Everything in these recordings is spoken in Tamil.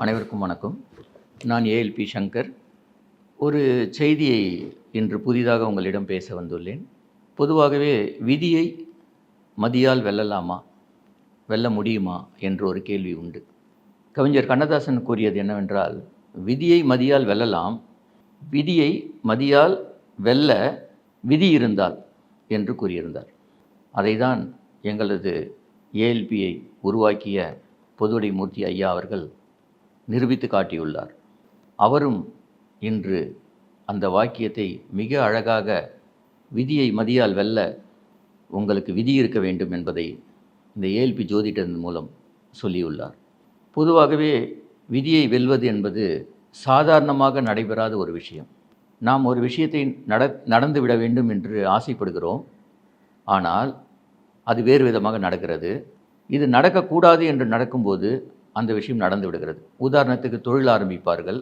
அனைவருக்கும் வணக்கம். நான் ஏஎல்பி சங்கர். ஒரு செய்தியை இன்று புதிதாக உங்களிடம் பேச வந்துள்ளேன். பொதுவாகவே விதியை மதியால் வெல்லலாமா வெல்ல முடியுமா என்று ஒரு கேள்வி உண்டு. கவிஞர் கண்ணதாசன் கூறியது என்னவென்றால் விதியை மதியால் வெல்லலாம் விதியை மதியால் வெல்ல விதி இருந்தால் என்று கூறியிருந்தார். அதைதான் எங்களது ஏஎல்பியை உருவாக்கிய பொதுவடை மூர்த்தி ஐயா அவர்கள் நிரூபித்து காட்டியுள்ளார். அவரும் இன்று அந்த வாக்கியத்தை மிக அழகாக விதியை மதியால் வெல்ல உங்களுக்கு விதி இருக்க வேண்டும் என்பதை இந்த ஏல்பி ஜோதிடன் மூலம் சொல்லியுள்ளார். பொதுவாகவே விதியை வெல்வது என்பது சாதாரணமாக நடைபெறாத ஒரு விஷயம். நாம் ஒரு விஷயத்தை நட நடந்துவிட வேண்டும் என்று ஆசைப்படுகிறோம். ஆனால் அது வேறு விதமாக நடக்கிறது. இது நடக்கக்கூடாது என்று நடக்கும்போது அந்த விஷயம் நடந்து விடுகிறது. உதாரணத்துக்கு தொழில் ஆரம்பிப்பார்கள்.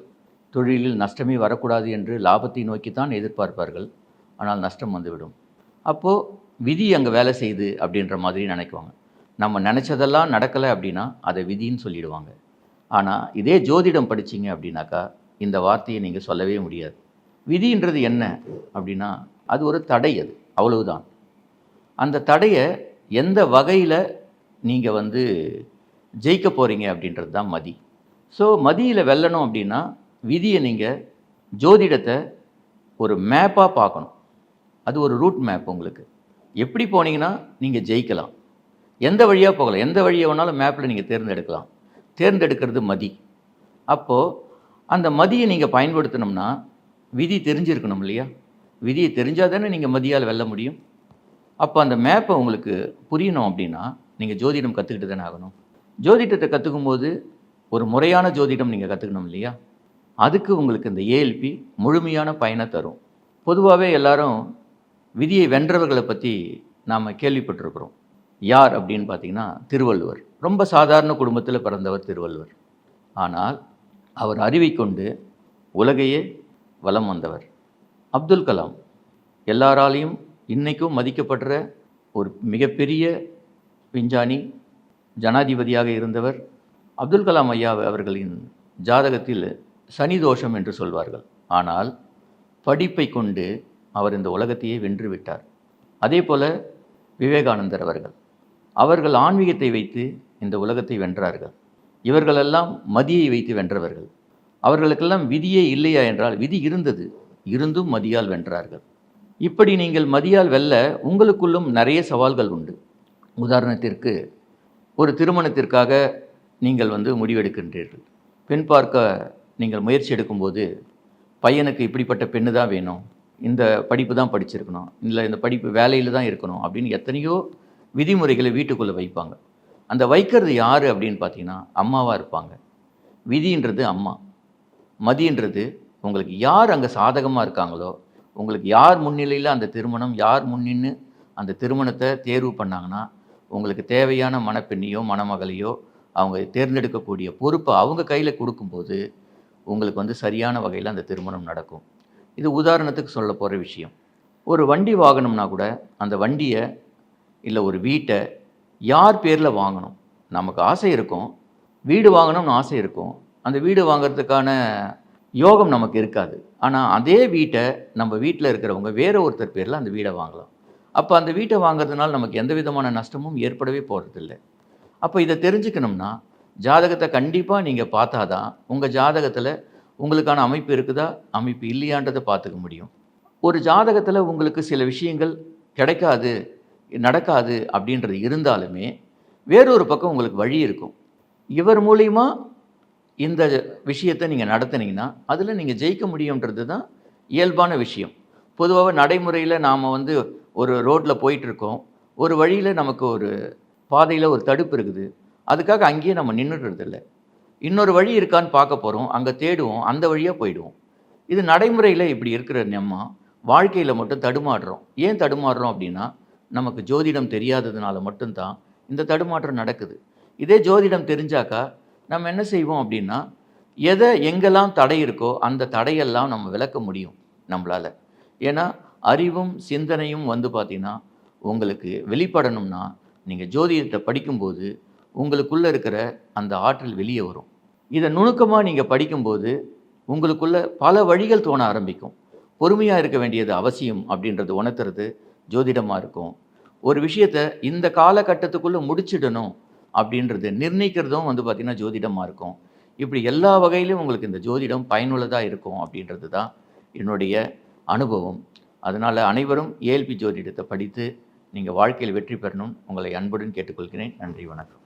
தொழிலில் நஷ்டமே வரக்கூடாது என்று லாபத்தை நோக்கித்தான் எதிர்பார்ப்பார்கள். ஆனால் நஷ்டம் வந்துவிடும். அப்போது விதி அங்கே வேலை செய்யுது அப்படின்ற மாதிரி நினைக்குவாங்க. நம்ம நினச்சதெல்லாம் நடக்கலை அப்படின்னா அதை விதின்னு சொல்லிடுவாங்க. ஆனால் இதே ஜோதிடம் படிச்சீங்க அப்படின்னாக்கா இந்த வார்த்தையை நீங்கள் சொல்லவே முடியாது. விதின்றது என்ன அப்படின்னா அது ஒரு தடை அது. அவ்வளவுதான். அந்த தடையை எந்த வகையில் நீங்கள் வந்து ஜெயிக்க போகிறீங்க அப்படின்றது தான் மதி. ஸோ மதியில் வெல்லணும் அப்படின்னா விதியை நீங்கள் ஜோதிடத்தை ஒரு மேப்பாக பார்க்கணும். அது ஒரு ரூட் மேப் உங்களுக்கு. எப்படி போனீங்கன்னா நீங்கள் ஜெயிக்கலாம். எந்த வழியாக போகலாம்? எந்த வழியை வேணாலும் மேப்பில் நீங்கள் தேர்ந்தெடுக்கலாம். தேர்ந்தெடுக்கிறது மதி. அப்போது அந்த மதியை நீங்கள் பயன்படுத்தினோம்னா விதி தெரிஞ்சிருக்கணும் இல்லையா? விதியை தெரிஞ்சால் தானே நீங்கள் மதியால் வெல்ல முடியும். அப்போ அந்த மேப்பை உங்களுக்கு புரியணும் அப்படின்னா நீங்கள் ஜோதிடம் கற்றுக்கிட்டு தானே ஆகணும். ஜோதிடத்தை கற்றுக்கும் போது ஒரு முறையான ஜோதிடம் நீங்கள் கற்றுக்கணும் இல்லையா? அதுக்கு உங்களுக்கு இந்த ஏஎல்பி முழுமையான பயனை தரும். பொதுவாகவே எல்லாரும் விதியை வென்றவர்களை பற்றி நாம் கேள்விப்பட்டிருக்கிறோம். யார் அப்படின்னு பார்த்தீங்கன்னா திருவள்ளுவர். ரொம்ப சாதாரண குடும்பத்தில் பிறந்தவர் திருவள்ளுவர். ஆனால் அவர் அறிவை கொண்டு உலகையே வலம் வந்தவர். அப்துல் கலாம். எல்லாராலையும் இன்றைக்கும் மதிக்கப்படுற ஒரு மிகப்பெரிய விஞ்ஞானி ஜனாதிபதியாக இருந்தவர் அப்துல் கலாம் ஐயா அவர்களின் ஜாதகத்தில் சனி தோஷம் என்று சொல்வார்கள். ஆனால் படிப்பை கொண்டு அவர் இந்த உலகத்தையே வென்று விட்டார். அதே போல விவேகானந்தர் அவர்கள். அவர்கள் ஆன்மீகத்தை வைத்து இந்த உலகத்தை வென்றார்கள். இவர்களெல்லாம் மதியை வைத்து வென்றவர்கள். அவர்களுக்கெல்லாம் விதியே இல்லையா என்றால் விதி இருந்தது. இருந்தும் மதியால் வென்றார்கள். இப்படி நீங்கள் மதியால் வெல்ல உங்களுக்குள்ளும் நிறைய சவால்கள் உண்டு. உதாரணத்திற்கு ஒரு திருமணத்திற்காக நீங்கள் வந்து முடிவெடுக்கின்றீர்கள். பெண் பார்க்க நீங்கள் முயற்சி எடுக்கும்போது பையனுக்கு இப்படிப்பட்ட பெண்ணு தான் வேணும். இந்த படிப்பு தான் படிச்சிருக்கணும். இல்லை இந்த படிப்பு வேலையில் தான் இருக்கணும். அப்படின்னு எத்தனையோ விதிமுறைகளை வீட்டுக்குள்ளே வைப்பாங்க. அந்த வைக்கிறது யார் அப்படின்னு பார்த்தீங்கன்னா அம்மாவாக இருப்பாங்க. விதின்றது அம்மா. மதின்றது உங்களுக்கு யார் அங்கே சாதகமாக இருக்காங்களோ உங்களுக்கு யார் முன்னிலையில் அந்த திருமணம் யார் முன்னின்னு அந்த திருமணத்தை தேர்வு பண்ணாங்கன்னா உங்களுக்கு தேவையான மணப்பெண்ணையோ மணமகளையோ அவங்க தேர்ந்தெடுக்கக்கூடிய பொறுப்பை அவங்க கையில் கொடுக்கும்போது உங்களுக்கு வந்து சரியான வகையில் அந்த திருமணம் நடக்கும். இது உதாரணத்துக்கு சொல்ல போகிற விஷயம். ஒரு வண்டி வாங்கணும்னா கூட அந்த வண்டியை இல்லை ஒரு வீட்டை யார் பேரில் வாங்கணும்? நமக்கு ஆசை இருக்கும். வீடு வாங்கணும்னு ஆசை இருக்கும். அந்த வீடு வாங்குறதுக்கான யோகம் நமக்கு இருக்காது. ஆனால் அதே வீட்டை நம்ம வீட்டில் இருக்கிறவங்க வேறு ஒருத்தர் பேரில் அந்த வீடை வாங்கலாம். அப்போ அந்த வீட்டை வாங்குறதுனால நமக்கு எந்த விதமான நஷ்டமும் ஏற்படவே போகிறதில்ல அப்போ இதை தெரிஞ்சுக்கணும்னா ஜாதகத்தை கண்டிப்பாக நீங்கள் பார்த்தா தான் உங்கள் ஜாதகத்தில் உங்களுக்கான அமைப்பு இருக்குதா அமைப்பு இல்லையான்றதை பார்த்துக்க முடியும். ஒரு ஜாதகத்தில் உங்களுக்கு சில விஷயங்கள் கிடைக்காது நடக்காது அப்படின்றது இருந்தாலுமே வேறொரு பக்கம் உங்களுக்கு வழி இருக்கும். இவர் மூலிமா இந்த விஷயத்தை நீங்கள் நடத்துனீங்கன்னா அதில் நீங்கள் ஜெயிக்க முடியுன்றது தான் இயல்பான விஷயம். பொதுவாக நடைமுறையில் நாம் வந்து ஒரு ரோட்டில் போயிட்டுருக்கோம். ஒரு வழியில் நமக்கு ஒரு பாதையில் ஒரு தடுப்பு இருக்குது. அதுக்காக அங்கேயே நம்ம நின்றுடுறதில்ல இன்னொரு வழி இருக்கான்னு பார்க்க போகிறோம் அங்கே தேடுவோம். அந்த வழியாக போயிடுவோம். இது நடைமுறையில் இப்படி இருக்கிற நம்ம வாழ்க்கையில் மட்டும் தடுமாடுறோம் ஏன் தடுமாடுறோம் அப்படின்னா நமக்கு ஜோதிடம் தெரியாததுனால மட்டும்தான் இந்த தடுமாற்றம் நடக்குது. இதே ஜோதிடம் தெரிஞ்சாக்கா நம்ம என்ன செய்வோம் அப்படின்னா எதை எங்கெல்லாம் தடை இருக்கோ அந்த தடையெல்லாம் நம்ம விளக்க முடியும் நம்மளால். ஏன்னா அறிவும் சிந்தனையும் வந்து பார்த்திங்கன்னா உங்களுக்கு வெளிப்படணும்னா நீங்கள் ஜோதிடத்தை படிக்கும்போது உங்களுக்குள்ளே இருக்கிற அந்த ஆற்றல் வெளியே வரும். இதை நுணுக்கமாக நீங்கள் படிக்கும்போது உங்களுக்குள்ள பல வழிகள் தோண ஆரம்பிக்கும். பொறுமையாக இருக்க வேண்டியது அவசியம் அப்படின்றது உணர்த்துறது ஜோதிடமாக இருக்கும். ஒரு விஷயத்தை இந்த காலகட்டத்துக்குள்ளே முடிச்சிடணும் அப்படின்றது நிர்ணயிக்கிறதும் வந்து பார்த்திங்கன்னா ஜோதிடமாக இருக்கும். இப்படி எல்லா வகையிலும் உங்களுக்கு இந்த ஜோதிடம் பயனுள்ளதாக இருக்கும் அப்படின்றது தான் என்னுடைய அனுபவம். அதனால் அனைவரும் ஏஎல்பி ஜோதிடத்தை படித்து நீங்கள் வாழ்க்கையில் வெற்றி பெறணும். உங்களை அன்புடன் கேட்டுக்கொள்கிறேன். நன்றி வணக்கம்.